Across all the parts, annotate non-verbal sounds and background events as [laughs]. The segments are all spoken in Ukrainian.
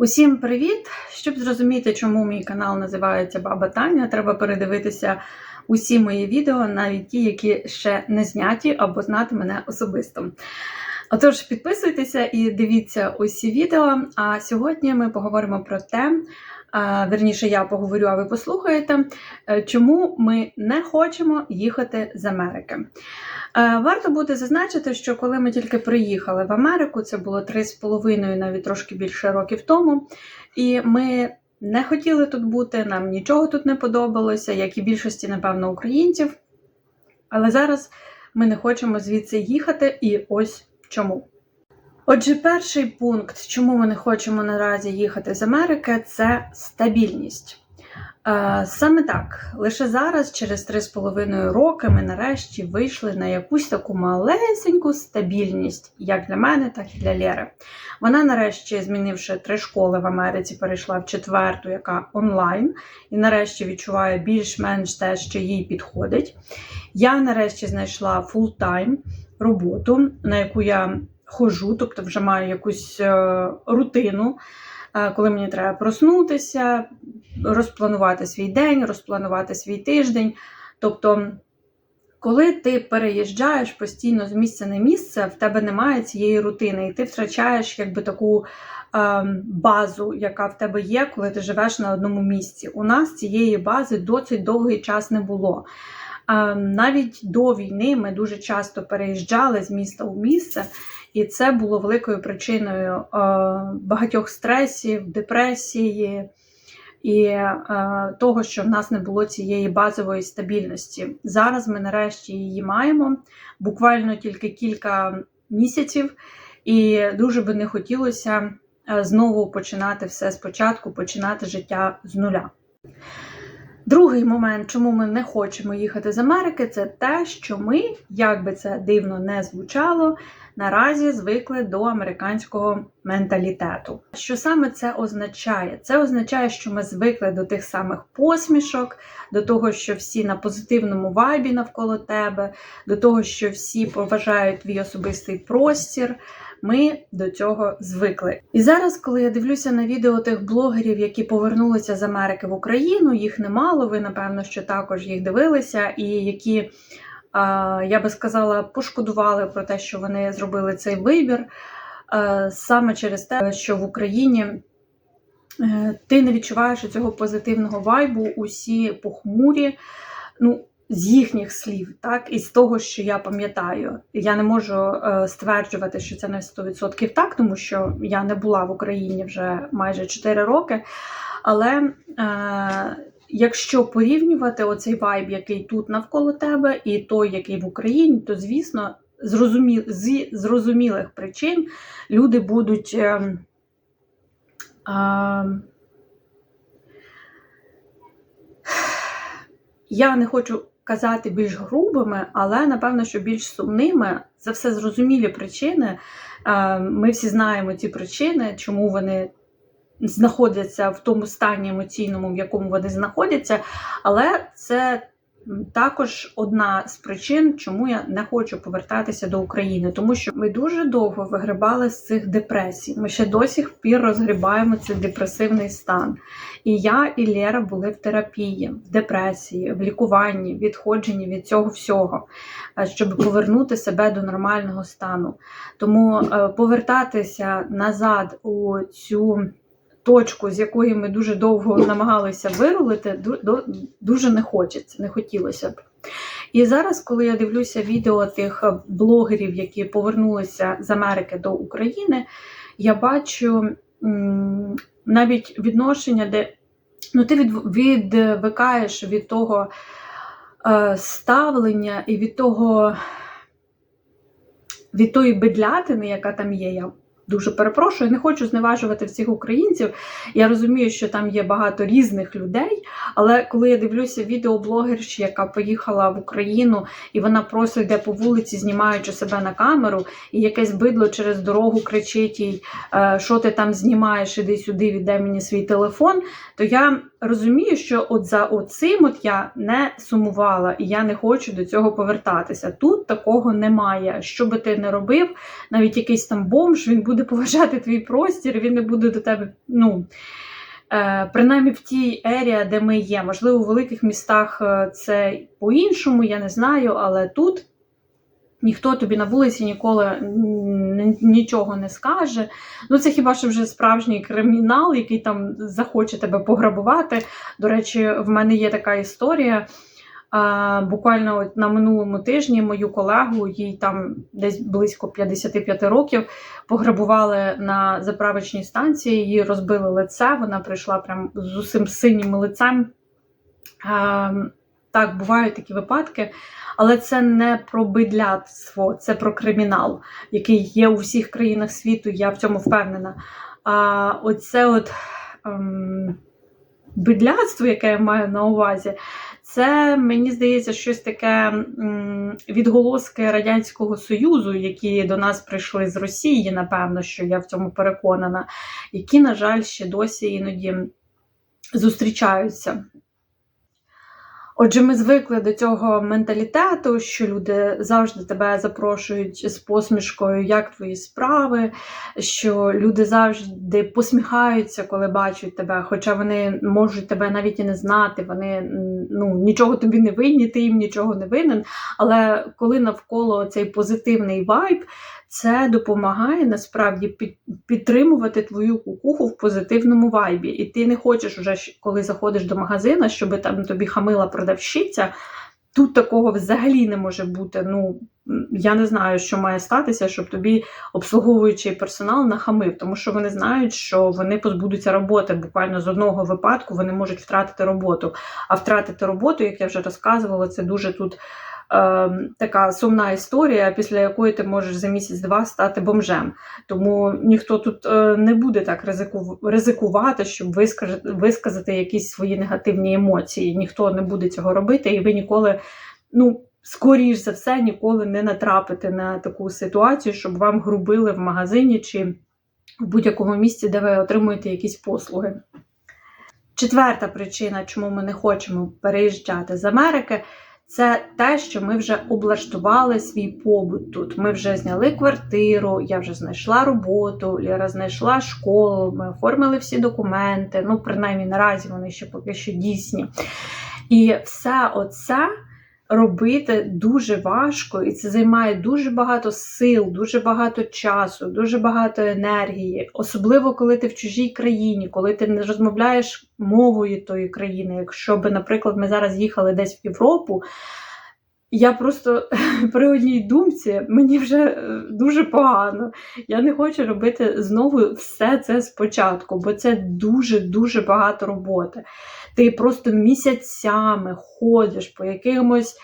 Усім привіт! Щоб зрозуміти, чому мій канал називається Баба Таня, треба передивитися усі мої відео, навіть ті, які ще не зняті, або знати мене особисто. Отож, підписуйтеся і дивіться усі відео. А сьогодні ми поговоримо про те, верніше, я поговорю, а ви послухаєте, е, чому ми не хочемо їхати з Америки. Е, Варто буде зазначити, що коли ми тільки приїхали в Америку, це було 3,5, навіть трошки більше років тому, і ми не хотіли тут бути, нам нічого тут не подобалося, як і більшості, напевно, українців. Але зараз ми не хочемо звідси їхати, і ось чому. Отже, перший пункт, чому ми не хочемо наразі їхати з Америки, це стабільність. Е, Саме так, лише зараз, через 3,5 роки, ми нарешті вийшли на якусь таку малесеньку стабільність, як для мене, так і для Лєри. Вона нарешті, змінивши три школи в Америці, перейшла в четверту, яка онлайн, і нарешті відчуває більш-менш те, що їй підходить. Я нарешті знайшла фултайм роботу, на яку я ходжу, тобто вже маю якусь е, рутину, е, коли мені треба проснутися, розпланувати свій день, розпланувати свій тиждень. Тобто, коли ти переїжджаєш постійно з місця на місце, в тебе немає цієї рутини, і ти втрачаєш якби таку е, базу, яка в тебе є, коли ти живеш на одному місці. У нас цієї бази досить довгий час не було. Навіть до війни ми дуже часто переїжджали з міста у місце, і це було великою причиною е, багатьох стресів, депресії і е, того, що в нас не було цієї базової стабільності. Зараз ми нарешті її маємо буквально тільки кілька місяців, і дуже би не хотілося е, знову починати все спочатку, починати життя з нуля. Другий момент, чому ми не хочемо їхати з Америки, це те, що ми, як би це дивно не звучало, наразі звикли до американського менталітету. Що саме це означає? Це означає, що ми звикли до тих самих посмішок, до того, що всі на позитивному вайбі навколо тебе, до того, що всі поважають твій особистий простір. Ми до цього звикли. І зараз, коли я дивлюся на відео тих блогерів, які повернулися з Америки в Україну, їх немало. Ви напевно, що також їх дивилися, і які я би сказала, пошкодували про те, що вони зробили цей вибір саме через те, що в Україні е, ти не відчуваєш цього позитивного вайбу, усі похмурі. Ну, з їхніх слів, так, і з того, що я пам'ятаю, я не можу е, стверджувати, що це на 100% так, тому що я не була в Україні вже майже 4 роки. Але е, якщо порівнювати оцей вайб, який тут навколо тебе, і той, який в Україні, то звісно, зрозумі... з зрозумілих причин люди будуть. Е, е, я не хочу казати більш грубими, але напевно, що більш сумними за все зрозумілі причини. Е, ми всі знаємо ці причини, чому вони знаходяться в тому стані емоційному, в якому вони знаходяться, але це також одна з причин, чому я не хочу повертатися до України, тому що ми дуже довго вигрибали з цих депресій. Ми ще до сих пір розгрібаємо цей депресивний стан. І я і Лера були в терапії, в депресії, в лікуванні, відходженні від цього всього, е, щоб повернути себе до нормального стану. Тому е, повертатися назад у цю точку, з якої ми дуже довго намагалися вирулити, дуже не хочеться, не хотілося б. І зараз, коли я дивлюся відео тих блогерів, які повернулися з Америки до України, я бачу навіть відношення, де ну, ти відвикаєш від того е, ставлення і від того, від тої бедлятини, яка там є. Я дуже перепрошую, не хочу зневажувати всіх українців. Я розумію, що там є багато різних людей. Але коли я дивлюся відеоблогерші, яка поїхала в Україну, і вона просто йде по вулиці, знімаючи себе на камеру, і якесь бидло через дорогу кричить їй, «Е, що ти там знімаєш, іди сюди, віддай мені свій телефон, то я розумію, що от за оцим от я не сумувала, і я не хочу до цього повертатися. Тут такого немає. Що би ти не робив, навіть якийсь там бомж, він буде поважати твій простір, він не буде до тебе, ну. Е, Принаймні в тій ері, де ми є. Можливо, у великих містах е, це по-іншому, я не знаю, але тут ніхто тобі на вулиці ніколи нічого не скаже. Ну, це хіба що вже справжній кримінал, який там захоче тебе пограбувати. До речі, в мене є така історія. А, буквально от на минулому тижні мою колегу, їй там десь близько 55 років, пограбували на заправочній станції, її розбили лице, вона прийшла прям з усім синім лицем. А, так, бувають такі випадки, але це не про бидляцтво, це про кримінал, який є у всіх країнах світу, я в цьому впевнена. А оце от ем, бидляцтво, яке я маю на увазі, це мені здається щось таке відголоски Радянського Союзу, які до нас прийшли з Росії, напевно, що я в цьому переконана, які, на жаль, ще досі іноді зустрічаються. Отже, ми звикли до цього менталітету, що люди завжди тебе запрошують з посмішкою, як твої справи, що люди завжди посміхаються, коли бачать тебе, хоча вони можуть тебе навіть і не знати, вони ну, нічого тобі не винні, ти їм нічого не винен. Але коли навколо цей позитивний вайб, це допомагає насправді під, підтримувати твою кукуху в позитивному вайбі. І ти не хочеш вже, щ- коли заходиш до магазина, щоб там тобі хамила продавщиця. Тут такого взагалі не може бути. Ну я не знаю, що має статися, щоб тобі обслуговуючий персонал нахамив, тому що вони знають, що вони позбудуться роботи. Буквально з одного випадку вони можуть втратити роботу. А втратити роботу, як я вже розказувала, це дуже тут така сумна історія, після якої ти можеш за місяць-два стати бомжем. Тому ніхто тут е, не буде так ризику, ризикувати, щоб висказати якісь свої негативні емоції. Ніхто не буде цього робити, і ви ніколи, ну, скоріш за все, ніколи не натрапите на таку ситуацію, щоб вам грубили в магазині чи в будь-якому місці, де ви отримуєте якісь послуги. Четверта причина, чому ми не хочемо переїжджати з Америки, це те, що ми вже облаштували свій побут тут. Ми вже зняли квартиру, я вже знайшла роботу, Ліра знайшла школу, ми оформили всі документи. Ну, принаймні наразі вони ще поки що дійсні. І все оце робити дуже важко, і це займає дуже багато сил, дуже багато часу, дуже багато енергії, особливо коли ти в чужій країні, коли ти не розмовляєш мовою тої країни. Якщо би, наприклад, ми зараз їхали десь в Європу. Я просто [laughs] при одній думці мені вже е, дуже погано. Я не хочу робити знову все це спочатку, бо це дуже-дуже багато роботи. Ти просто місяцями ходиш по якимось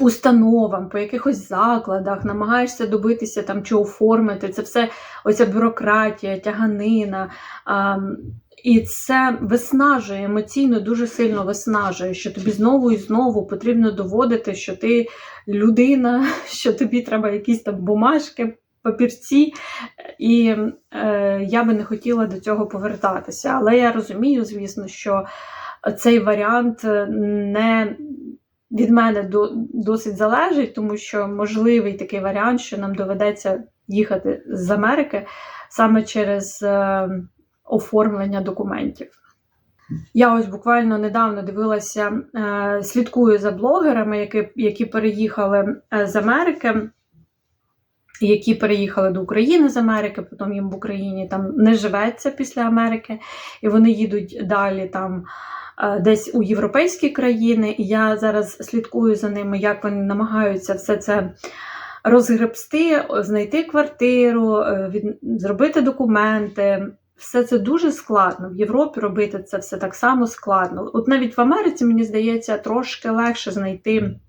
установам, по якихось закладах, намагаєшся добитися там чи оформити. Це все оця бюрократія, тяганина. ам, і це виснажує емоційно дуже сильно виснажує, що тобі знову і знову потрібно доводити, що ти людина, [laughs] що тобі треба якісь там бумажки, папірці. І е, я би не хотіла до цього повертатися. Але я розумію, звісно, що цей варіант не від мене до, досить залежить, тому що можливий такий варіант, що нам доведеться їхати з Америки саме через. Е, оформлення документів. Я ось буквально недавно дивилася, е, слідкую за блогерами, які, які переїхали е, з Америки, які переїхали до України з Америки, потім їм в Україні там не живеться після Америки, і вони їдуть далі там. е, Десь у європейські країни, і я зараз слідкую за ними, як вони намагаються все це розгребсти, знайти квартиру, е, від... зробити документи, все це дуже складно. В Європі робити це все так само складно. От навіть в Америці, мені здається, трошки легше знайти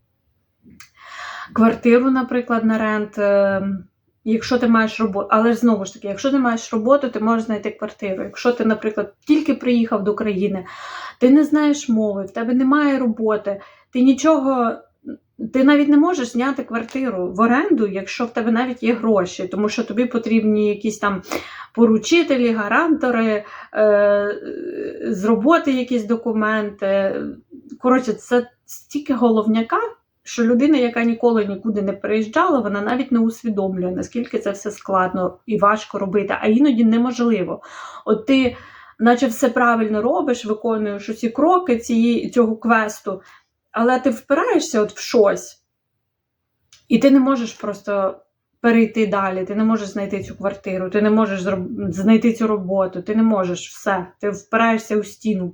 квартиру, наприклад, на рент. е, Якщо ти маєш роботу, але знову ж таки, якщо ти маєш роботу, ти можеш знайти квартиру. Якщо ти, наприклад, тільки приїхав до країни, ти не знаєш мови, в тебе немає роботи, ти нічого ти навіть не можеш зняти квартиру в оренду, якщо в тебе навіть є гроші, тому що тобі потрібні якісь там поручителі, гарантори, е, з роботи якісь документи. Коротше, це стільки головняка, що людина, яка ніколи нікуди не переїжджала, вона навіть не усвідомлює, наскільки це все складно і важко робити, а іноді неможливо. От ти, наче все правильно робиш, виконуєш усі кроки цієї, цього квесту, але ти впираєшся от в щось, і ти не можеш просто перейти далі, ти не можеш знайти цю квартиру, ти не можеш знайти цю роботу, ти не можеш все, ти впираєшся у стіну.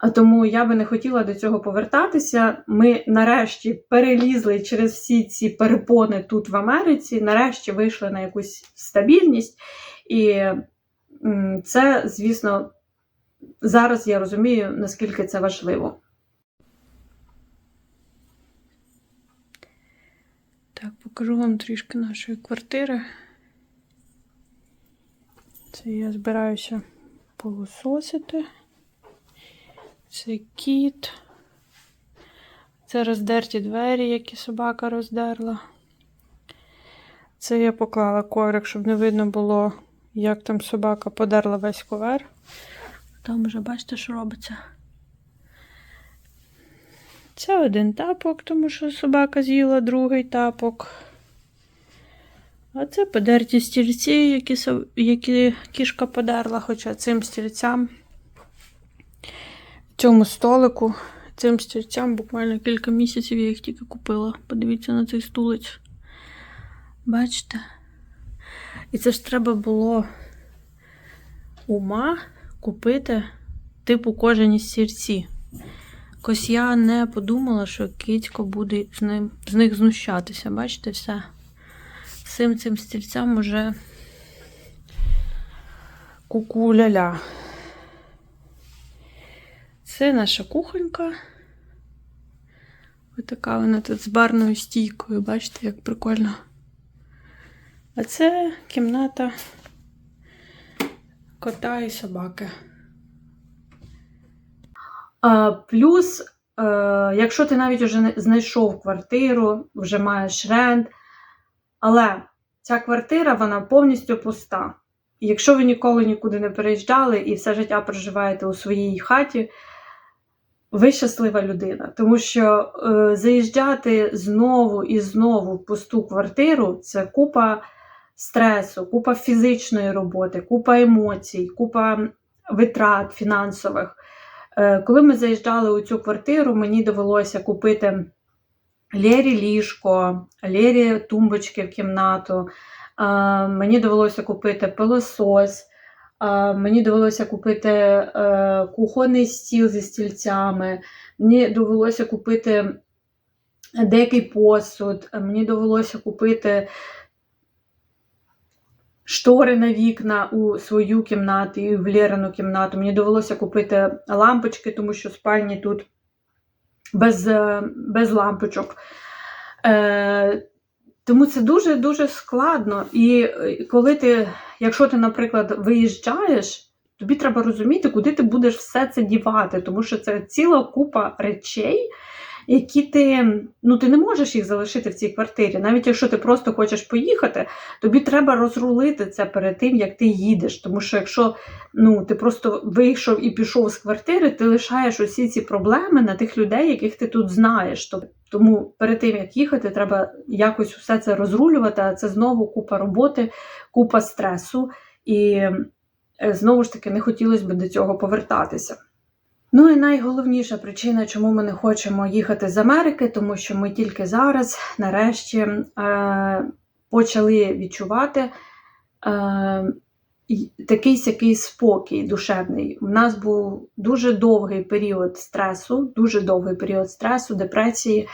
А тому я би не хотіла до цього повертатися. Ми нарешті перелізли через всі ці перепони тут в Америці, нарешті вийшли на якусь стабільність. І це, звісно, зараз я розумію, наскільки це важливо. Так, покажу вам трішки нашої квартири. Це я збираюся пилососити. Це кіт. Це роздерті двері, які собака роздерла. Це я поклала коврик, щоб не видно було, як там собака подерла весь ковер. Там вже бачите, що робиться. Це один тапок, тому що собака з'їла другий тапок. А це подерті стільці, які, які кішка подерла, хоча цим стільцям, цьому столику, цим стільцям буквально кілька місяців я їх тільки купила. Подивіться на цей стулець. Бачите? І це ж треба було ума купити типу кожені стільці. Якось я не подумала, що кицько буде з, ним, з них знущатися. Бачите, все. Цим цим стільцям уже куку-ля-ля. Це наша кухонька. Ось така вона тут з барною стійкою. Бачите, як прикольно. А це кімната кота і собаки. А, плюс, е, якщо ти навіть вже знайшов квартиру, вже маєш рент, але ця квартира вона повністю пуста. І якщо ви ніколи нікуди не переїжджали і все життя проживаєте у своїй хаті, ви щаслива людина. Тому що е, заїжджати знову і знову в пусту квартиру це купа стресу, купа фізичної роботи, купа емоцій, купа витрат фінансових. Е, Коли ми заїжджали у цю квартиру, мені довелося купити Лєрі ліжко, Лєрі тумбочки в кімнату. Е, Мені довелося купити пилосос, мені довелося купити е, кухонний стіл зі стільцями, мені довелося купити деякий посуд, мені довелося купити штори на вікна у свою кімнату і в Лєрину кімнату. Мені довелося купити лампочки, тому що спальні тут без, е, без лампочок. Е, тому це дуже-дуже складно. І коли ти, якщо ти, наприклад, виїжджаєш, тобі треба розуміти, куди ти будеш все це дівати, тому що це ціла купа речей, які ти, ну, ти не можеш їх залишити в цій квартирі. Навіть якщо ти просто хочеш поїхати, тобі треба розрулити це перед тим, як ти їдеш. Тому що якщо ну, ти просто вийшов і пішов з квартири, ти лишаєш усі ці проблеми на тих людей, яких ти тут знаєш. Тому перед тим, як їхати, треба якось усе це розрулювати, а це знову купа роботи, купа стресу. І е, знову ж таки не хотілося б до цього повертатися. Ну і найголовніша причина, чому ми не хочемо їхати з Америки, тому що ми тільки зараз, нарешті, е, почали відчувати е, такий сякий спокій душевний. У нас був дуже довгий період стресу, дуже довгий період стресу, депресії,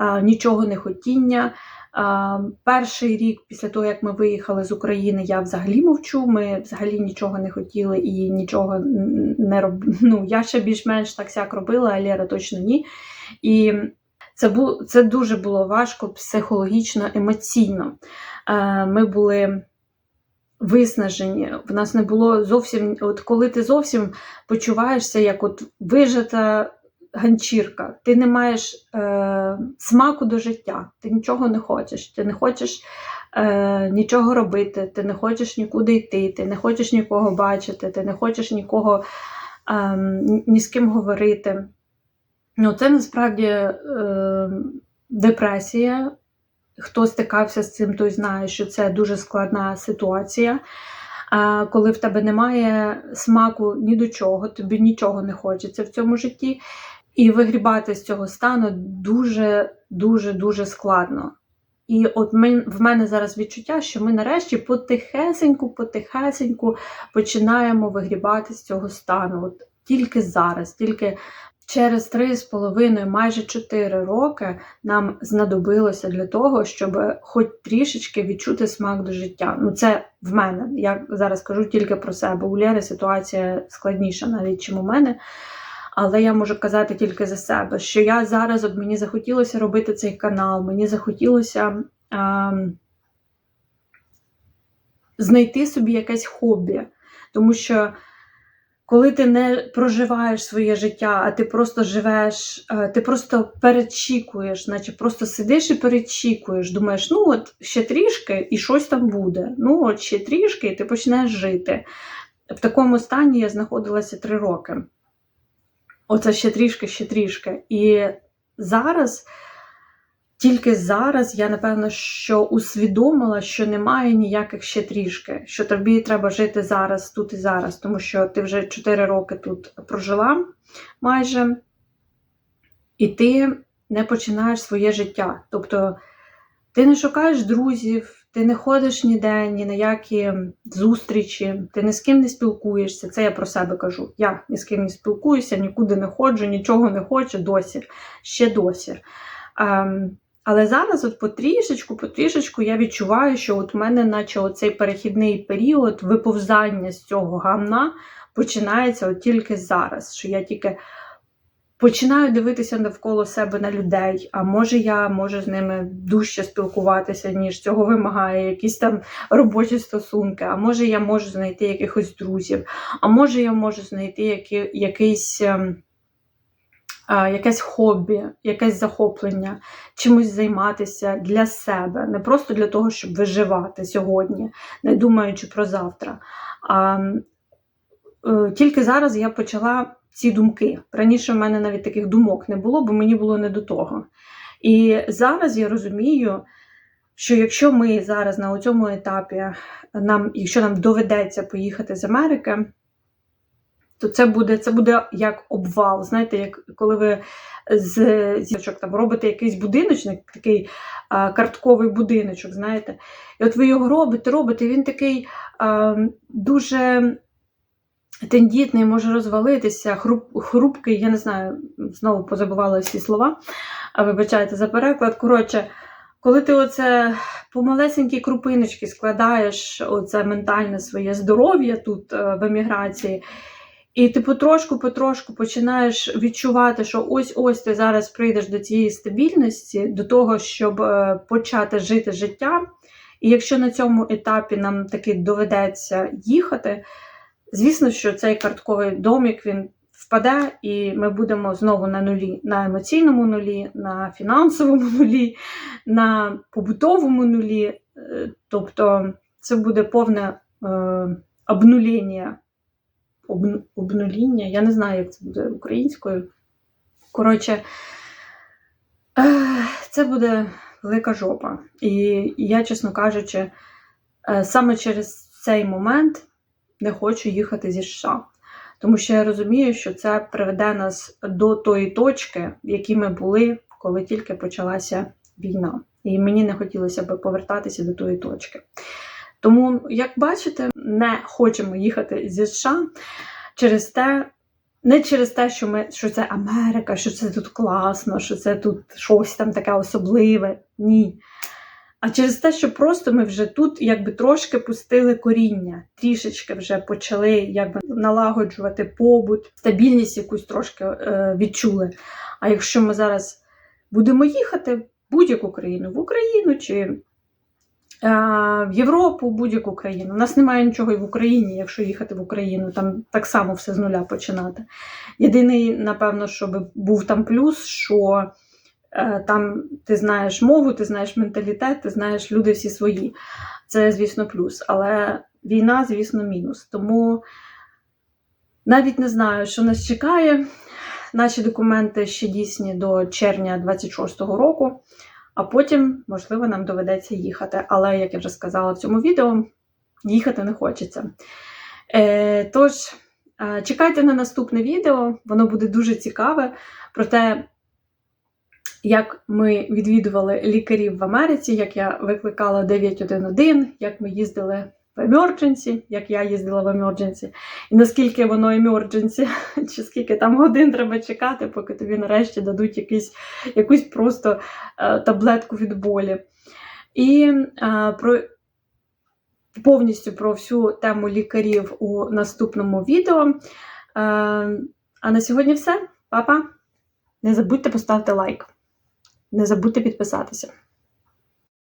е, нічого не хотіння. Перший рік після того, як ми виїхали з України, я взагалі мовчу. Ми взагалі нічого не хотіли і нічого не роб... [laughs] Ну, я ще більш-менш так сяк робила, а Лєра точно ні. І це було це дуже було важко психологічно, емоційно. Ми були виснажені. В нас не було зовсім, от коли ти зовсім почуваєшся як от вижата ганчірка, ти не маєш е, смаку до життя, ти нічого не хочеш, ти не хочеш е, нічого робити, ти не хочеш нікуди йти, ти не хочеш нікого бачити, ти не хочеш нікого е, ні з ким говорити. Ну, це насправді е, депресія. Хто стикався з цим, той знає, що це дуже складна ситуація. Коли в тебе немає смаку ні до чого, тобі нічого не хочеться в цьому житті, і вигрібати з цього стану дуже дуже дуже складно. І от ми, в мене зараз відчуття, що ми нарешті потихесеньку, потихесеньку починаємо вигрібати з цього стану. От тільки зараз, тільки через 3,5, майже 4 роки нам знадобилося для того, щоб хоч трішечки відчути смак до життя. Ну, це в мене. Я зараз кажу тільки про себе. У Лєри ситуація складніша навіть, чим у мене. Але я можу казати тільки за себе, що я зараз от мені захотілося робити цей канал, мені захотілося а, знайти собі якесь хобі. Тому що коли ти не проживаєш своє життя, а ти просто живеш, е, ти просто перечікуєш, наче просто сидиш і перечікуєш, думаєш, ну от ще трішки і щось там буде. Ну, от ще трішки, і ти почнеш жити. В такому стані я знаходилася три роки. Оце ще трішки, ще трішки. І зараз, тільки зараз, я напевно, що усвідомила, що немає ніяких ще трішки, що тобі треба жити зараз, тут і зараз, тому що ти вже 4 роки тут прожила майже, і ти не починаєш своє життя. Тобто ти не шукаєш друзів. Ти не ходиш ніде, ні на які зустрічі, ти ні з ким не спілкуєшся. Це я про себе кажу. Я ні з ким не спілкуюся, нікуди не ходжу, нічого не хочу досі, ще досі. Ем, але зараз, от потрішечку, потрішечку, я відчуваю, що от у мене, наче оцей перехідний період виповзання з цього гамна починається от тільки зараз. Що я тільки починаю дивитися навколо себе на людей, а може я можу з ними дужче спілкуватися, ніж цього вимагає якісь там робочі стосунки, а може я можу знайти якихось друзів, а може я можу знайти які, якийсь. Якесь хобі, якесь захоплення, чимось займатися для себе, не просто для того, щоб виживати сьогодні, не думаючи про завтра. А е, тільки зараз я почала ці думки. Раніше в мене навіть таких думок не було, бо мені було не до того. І зараз я розумію, що якщо ми зараз на цьому етапі, нам, якщо нам доведеться поїхати з Америки, то це буде це буде як обвал. Знаєте, як коли ви з зірочок там робите якийсь будиночок, такий а, картковий будиночок, знаєте, і от ви його робите, робите, він такий а, дуже тендітний, може розвалитися, хруп, хрупкий, я не знаю, знову позабувала всі слова, а вибачайте за переклад. Коротше, коли ти оце по малесенькій крупиночці складаєш оце ментальне своє здоров'я тут е, в еміграції, і ти потрошку-потрошку починаєш відчувати, що ось-ось ти зараз прийдеш до цієї стабільності, до того, щоб е, почати жити життям. І якщо на цьому етапі нам таки доведеться їхати, Звісно, що цей картковий домик він впаде, і ми будемо знову на нулі, на емоційному нулі, на фінансовому [laughs] нулі, на побутовому нулі. Е, тобто це буде повне е, обнуління. Об, обнуління, я не знаю, як це буде українською. Коротше, е, це буде велика жопа. І я, чесно кажучи, е, саме через цей момент не хочу їхати зі США. Тому що я розумію, що це приведе нас до тої точки, в якій ми були, коли тільки почалася війна. І мені не хотілося б повертатися до тої точки. Тому, як бачите, не хочемо їхати зі США через те, не через те, що ми, що це Америка, що це тут класно, що це тут щось там таке особливе. Ні а через те, що просто ми вже тут якби трошки пустили коріння, трішечки вже почали якби налагоджувати побут, стабільність якусь трошки е, відчули. А якщо ми зараз будемо їхати в будь-яку країну, в Україну чи в Європу, будь-яку країну. У нас немає нічого і в Україні, якщо їхати в Україну, там так само все з нуля починати. Єдиний, напевно, щоб був там плюс, що е, там ти знаєш мову, ти знаєш менталітет, ти знаєш люди всі свої. Це, звісно, плюс. Але війна, звісно, мінус. Тому навіть не знаю, що нас чекає. Наші документи ще дійсні до червня 26-го року, а потім, можливо, нам доведеться їхати. Але, як я вже сказала в цьому відео, їхати не хочеться. Е, тож, е, чекайте на наступне відео, воно буде дуже цікаве про як ми відвідували лікарів в Америці, як я викликала 911, як ми їздили в емердженсі, як я їздила в емердженсі, і наскільки воно емердженсі, [laughs] чи скільки там годин треба чекати, поки тобі нарешті дадуть якийсь, якусь просто е, таблетку від болі. І е, про повністю про всю тему лікарів у наступному відео. Е, а на сьогодні все. Па-па! Не забудьте поставити лайк. Не забудьте підписатися.